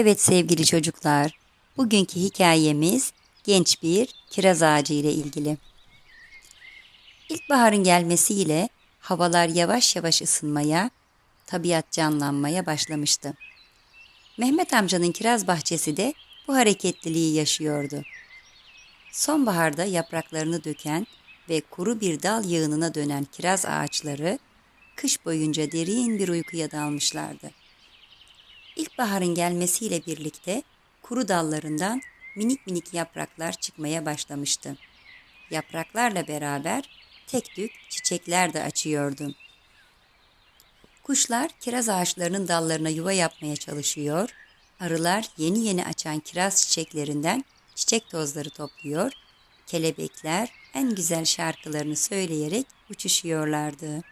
Evet sevgili çocuklar, bugünkü hikayemiz genç bir kiraz ağacı ile ilgili. İlkbaharın gelmesiyle havalar yavaş yavaş ısınmaya, tabiat canlanmaya başlamıştı. Mehmet amcanın kiraz bahçesi de bu hareketliliği yaşıyordu. Sonbaharda yapraklarını döken ve kuru bir dal yığınına dönen kiraz ağaçları kış boyunca derin bir uykuya dalmışlardı. İlkbaharın gelmesiyle birlikte kuru dallarından minik minik yapraklar çıkmaya başlamıştı. Yapraklarla beraber tek tük çiçekler de açıyordu. Kuşlar kiraz ağaçlarının dallarına yuva yapmaya çalışıyor, arılar yeni yeni açan kiraz çiçeklerinden çiçek tozları topluyor, kelebekler en güzel şarkılarını söyleyerek uçuşuyorlardı.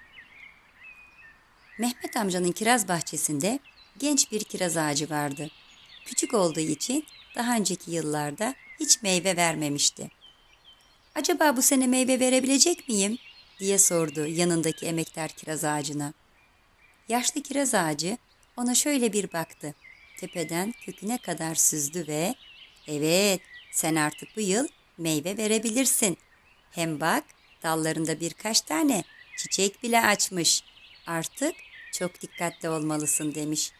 Mehmet amcanın kiraz bahçesinde genç bir kiraz ağacı vardı. Küçük olduğu için daha önceki yıllarda hiç meyve vermemişti. Acaba bu sene meyve verebilecek miyim? diye sordu yanındaki emektar kiraz ağacına. Yaşlı kiraz ağacı ona şöyle bir baktı. Tepeden köküne kadar süzdü ve "Evet, sen artık bu yıl meyve verebilirsin. Hem bak, dallarında birkaç tane çiçek bile açmış. Artık çok dikkatli olmalısın." demiş.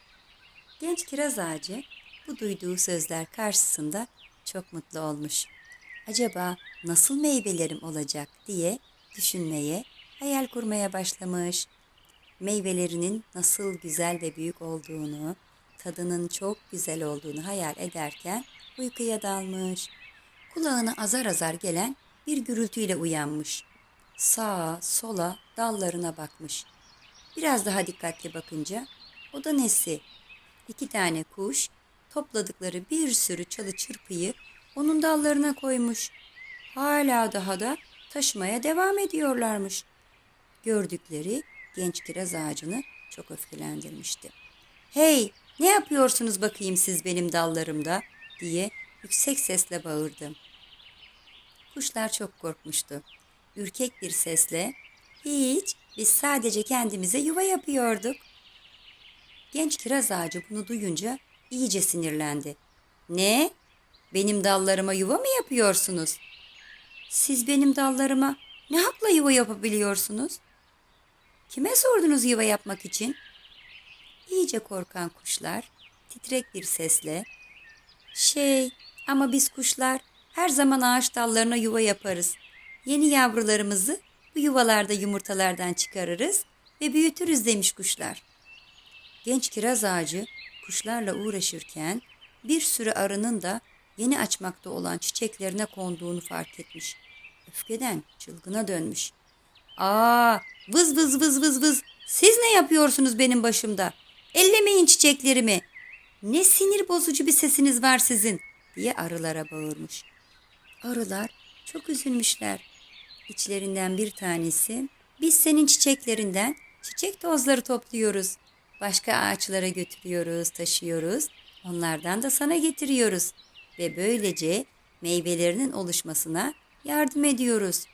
Genç kiraz ağacı bu duyduğu sözler karşısında çok mutlu olmuş. Acaba nasıl meyvelerim olacak diye düşünmeye, hayal kurmaya başlamış. Meyvelerinin nasıl güzel ve büyük olduğunu, tadının çok güzel olduğunu hayal ederken uykuya dalmış. Kulağına azar azar gelen bir gürültüyle uyanmış. Sağa, sola, dallarına bakmış. Biraz daha dikkatli bakınca o da nesi? İki tane kuş topladıkları bir sürü çalı çırpıyı onun dallarına koymuş. Hala daha da taşımaya devam ediyorlarmış. Gördükleri genç kiraz ağacını çok öfkelendirmişti. Hey ne yapıyorsunuz bakayım siz benim dallarımda diye yüksek sesle bağırdı. Kuşlar çok korkmuştu. Ürkek bir sesle hiç biz sadece kendimize yuva yapıyorduk. Genç kiraz ağacı bunu duyunca iyice sinirlendi. Ne? Benim dallarıma yuva mı yapıyorsunuz? Siz benim dallarıma ne hakla yuva yapabiliyorsunuz? Kime sordunuz yuva yapmak için? İyice korkan kuşlar titrek bir sesle şey ama biz kuşlar her zaman ağaç dallarına yuva yaparız. Yeni yavrularımızı bu yuvalarda yumurtalardan çıkarırız ve büyütürüz demiş kuşlar. Genç kiraz ağacı kuşlarla uğraşırken bir sürü arının da yeni açmakta olan çiçeklerine konduğunu fark etmiş. Öfkeden çılgına dönmüş. Aa, vız vız vız vız vız. Siz ne yapıyorsunuz benim başımda? Ellemeyin çiçeklerimi. Ne sinir bozucu bir sesiniz var sizin diye arılara bağırmış. Arılar çok üzülmüşler. İçlerinden bir tanesi biz senin çiçeklerinden çiçek tozları topluyoruz. Başka ağaçlara götürüyoruz, taşıyoruz. Onlardan da sana getiriyoruz ve böylece meyvelerinin oluşmasına yardım ediyoruz.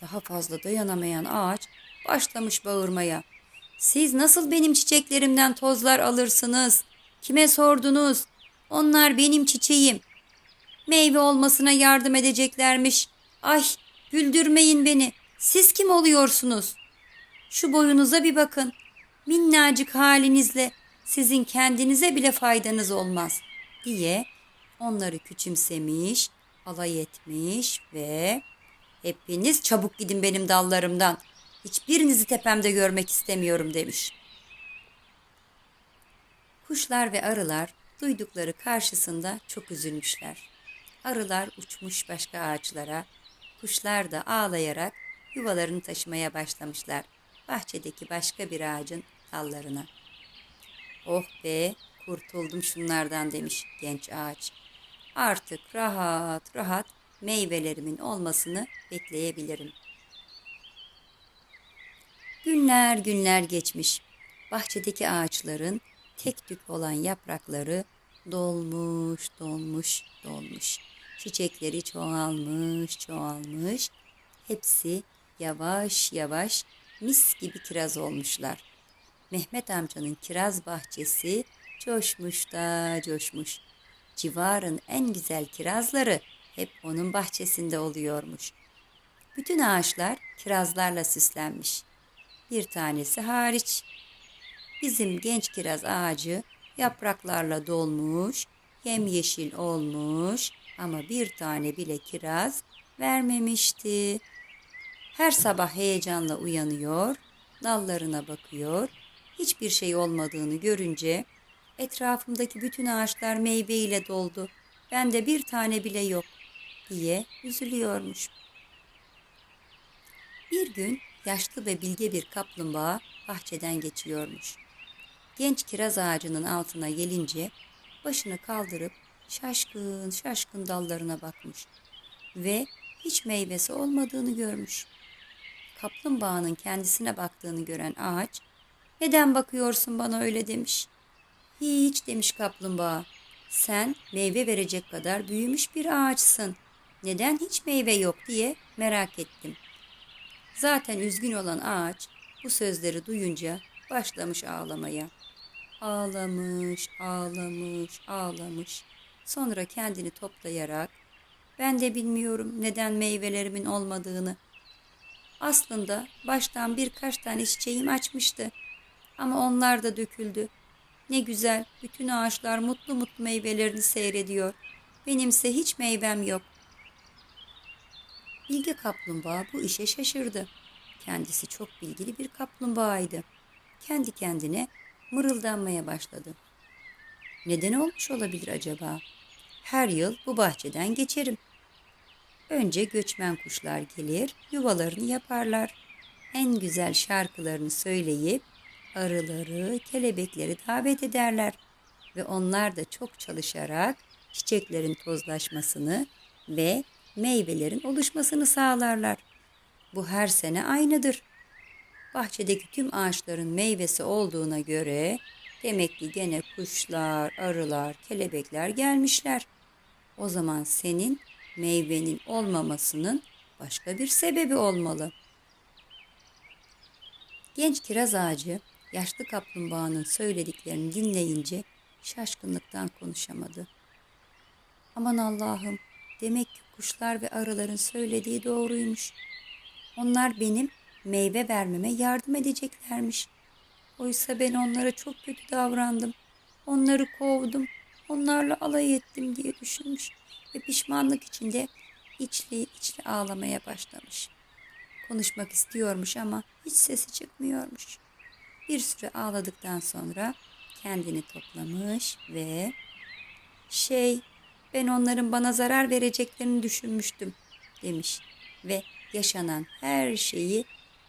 Daha fazla dayanamayan ağaç başlamış bağırmaya. Siz nasıl benim çiçeklerimden tozlar alırsınız? Kime sordunuz? Onlar benim çiçeğim. Meyve olmasına yardım edeceklermiş. Ay, güldürmeyin beni. Siz kim oluyorsunuz? Şu boyunuza bir bakın. Minnacık halinizle sizin kendinize bile faydanız olmaz diye onları küçümsemiş, alay etmiş ve hepiniz çabuk gidin benim dallarımdan. Hiçbirinizi tepemde görmek istemiyorum demiş. Kuşlar ve arılar duydukları karşısında çok üzülmüşler. Arılar uçmuş başka ağaçlara, kuşlar da ağlayarak yuvalarını taşımaya başlamışlar bahçedeki başka bir ağacın dallarına. Oh be kurtuldum şunlardan demiş genç ağaç. Artık rahat rahat meyvelerimin olmasını bekleyebilirim. Günler günler geçmiş. Bahçedeki ağaçların tek tük olan yaprakları dolmuş, dolmuş, dolmuş. Çiçekleri çoğalmış, çoğalmış. Hepsi yavaş yavaş mis gibi kiraz olmuşlar. Mehmet amcanın kiraz bahçesi coşmuş da coşmuş. Civarın en güzel kirazları hep onun bahçesinde oluyormuş. Bütün ağaçlar kirazlarla süslenmiş. Bir tanesi hariç. Bizim genç kiraz ağacı yapraklarla dolmuş, yemyeşil olmuş ama bir tane bile kiraz vermemişti. Her sabah heyecanla uyanıyor, dallarına bakıyor. Hiçbir şey olmadığını görünce etrafımdaki bütün ağaçlar meyveyle doldu. Bende bir tane bile yok diye üzülüyormuş. Bir gün yaşlı ve bilge bir kaplumbağa bahçeden geçiyormuş. Genç kiraz ağacının altına gelince başını kaldırıp şaşkın şaşkın dallarına bakmış ve hiç meyvesi olmadığını görmüş. Kaplumbağanın kendisine baktığını gören ağaç, "Neden bakıyorsun bana öyle?" demiş. "Hiç." demiş kaplumbağa. "Sen meyve verecek kadar büyümüş bir ağaçsın. Neden hiç meyve yok?" diye merak ettim. Zaten üzgün olan ağaç bu sözleri duyunca başlamış ağlamaya. Ağlamış, ağlamış, ağlamış. Sonra kendini toplayarak ben de bilmiyorum neden meyvelerimin olmadığını. Aslında baştan birkaç tane çiçeğim açmıştı. Ama onlar da döküldü. Ne güzel, bütün ağaçlar mutlu mutlu meyvelerini seyrediyor. Benimse hiç meyvem yok. Bilge kaplumbağa bu işe şaşırdı. Kendisi çok bilgili bir kaplumbağaydı. Kendi kendine mırıldanmaya başladı. Neden olmuş olabilir acaba? Her yıl bu bahçeden geçerim. Önce göçmen kuşlar gelir, yuvalarını yaparlar. En güzel şarkılarını söyleyip arıları, kelebekleri davet ederler ve onlar da çok çalışarak çiçeklerin tozlaşmasını ve meyvelerin oluşmasını sağlarlar. Bu her sene aynıdır. Bahçedeki tüm ağaçların meyvesi olduğuna göre demek ki gene kuşlar, arılar, kelebekler gelmişler. O zaman senin meyvenin olmamasının başka bir sebebi olmalı. Genç kiraz ağacı yaşlı kaplumbağanın söylediklerini dinleyince şaşkınlıktan konuşamadı. Aman Allah'ım, demek ki kuşlar ve arıların söylediği doğruymuş. Onlar benim meyve vermeme yardım edeceklermiş. Oysa ben onlara çok kötü davrandım. Onları kovdum, onlarla alay ettim diye düşünmüş ve pişmanlık içinde içli içli ağlamaya başlamış. Konuşmak istiyormuş ama hiç sesi çıkmıyormuş. Bir süre ağladıktan sonra kendini toplamış ve şey ben onların bana zarar vereceklerini düşünmüştüm demiş ve yaşanan her şeyi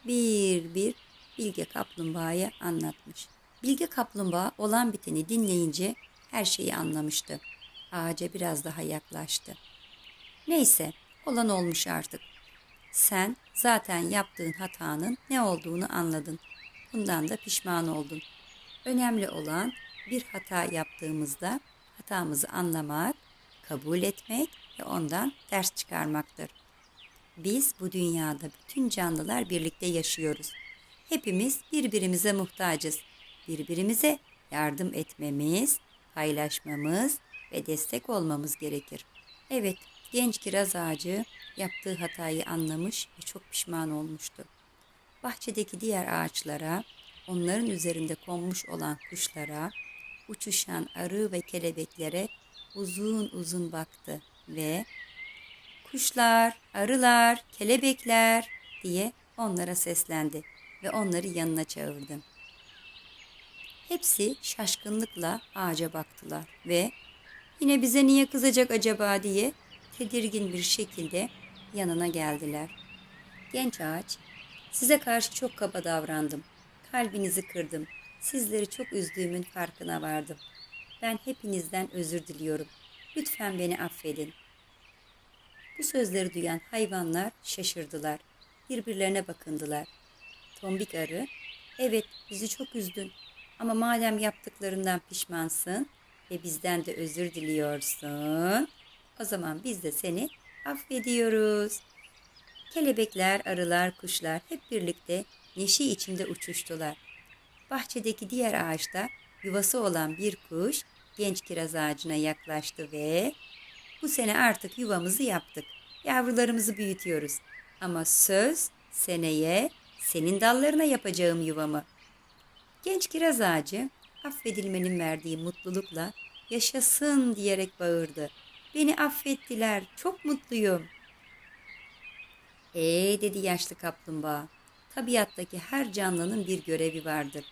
bir bir Bilge Kaplumbağa'ya anlatmış. Bilge Kaplumbağa olan biteni dinleyince her şeyi anlamıştı. Ağaca biraz daha yaklaştı. Neyse, olan olmuş artık. Sen zaten yaptığın hatanın ne olduğunu anladın. Bundan da pişman oldun. Önemli olan bir hata yaptığımızda hatamızı anlamak, kabul etmek ve ondan ders çıkarmaktır. Biz bu dünyada bütün canlılar birlikte yaşıyoruz. Hepimiz birbirimize muhtacız. Birbirimize yardım etmemiz, paylaşmamız ve destek olmamız gerekir. Evet, genç kiraz ağacı yaptığı hatayı anlamış ve çok pişman olmuştu. Bahçedeki diğer ağaçlara, onların üzerinde konmuş olan kuşlara, uçuşan arı ve kelebeklere uzun uzun baktı ve kuşlar, arılar, kelebekler diye onlara seslendi ve onları yanına çağırdı. Hepsi şaşkınlıkla ağaca baktılar ve yine bize niye kızacak acaba diye tedirgin bir şekilde yanına geldiler. Genç ağaç, size karşı çok kaba davrandım. Kalbinizi kırdım. Sizleri çok üzdüğümün farkına vardım. Ben hepinizden özür diliyorum. Lütfen beni affedin. Bu sözleri duyan hayvanlar şaşırdılar. Birbirlerine bakındılar. Tombik arı, evet bizi çok üzdün ama madem yaptıklarından pişmansın ve bizden de özür diliyorsun, o zaman biz de seni affediyoruz. Kelebekler, arılar, kuşlar hep birlikte neşe içinde uçuştular. Bahçedeki diğer ağaçta yuvası olan bir kuş genç kiraz ağacına yaklaştı ve bu sene artık yuvamızı yaptık. Yavrularımızı büyütüyoruz. Ama söz seneye senin dallarına yapacağım yuvamı. Genç kiraz ağacı affedilmenin verdiği mutlulukla yaşasın diyerek bağırdı. Beni affettiler, çok mutluyum. Ee dedi yaşlı kaplumbağa. Tabiattaki her canlının bir görevi vardır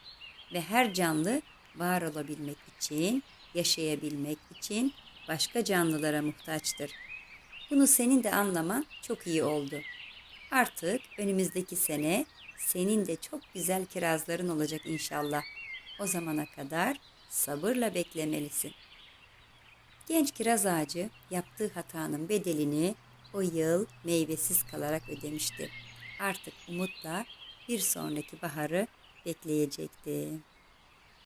ve her canlı var olabilmek için, yaşayabilmek için başka canlılara muhtaçtır. Bunu senin de anlaman çok iyi oldu. Artık önümüzdeki sene senin de çok güzel kirazların olacak inşallah. O zamana kadar sabırla beklemelisin. Genç kiraz ağacı yaptığı hatanın bedelini o yıl meyvesiz kalarak ödemişti. Artık umutla bir sonraki baharı bekleyecekti.